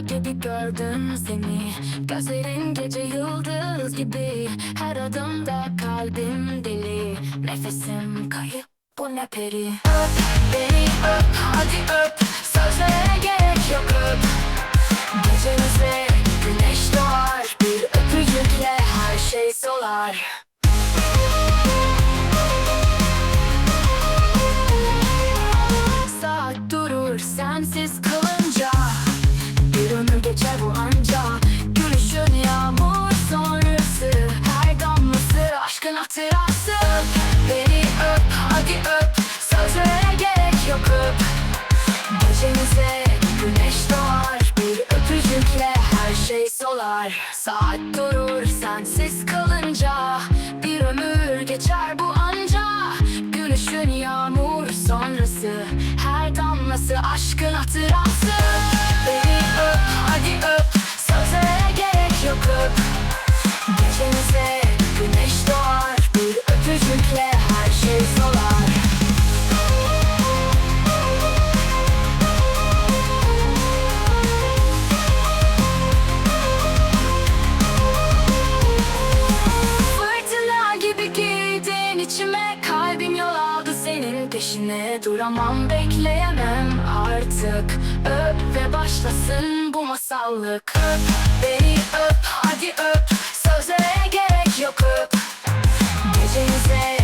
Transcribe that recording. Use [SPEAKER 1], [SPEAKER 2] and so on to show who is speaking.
[SPEAKER 1] gibi gördüm seni. Gözlerin gece yıldız gibi. Her adımda kalbim deli. Nefesim kayıp bu ne peri? Öp beni öp hadi öp. Sözlere gerek yok öp. Gecemizde güneş doğar. Bir öpücükle her şey solar. Saat durur sensiz kalınca aşkın hatırası beni öp hadi öp. Sözlere gerek yok öp. Gecemize güneş doğar Bir öpücükle her şey solar. Saat durur sensiz kalınca Bir ömür geçer bu anca. Gülüşün yağmur sonrası Her damlası aşkın hatırası. Beni öp hadi öp içime Kalbim yol aldı senin peşine. Duramam bekleyemem artık. Öp ve başlasın bu masallık. Öp beni öp hadi öp. Sözlere gerek yok öp. Gecemize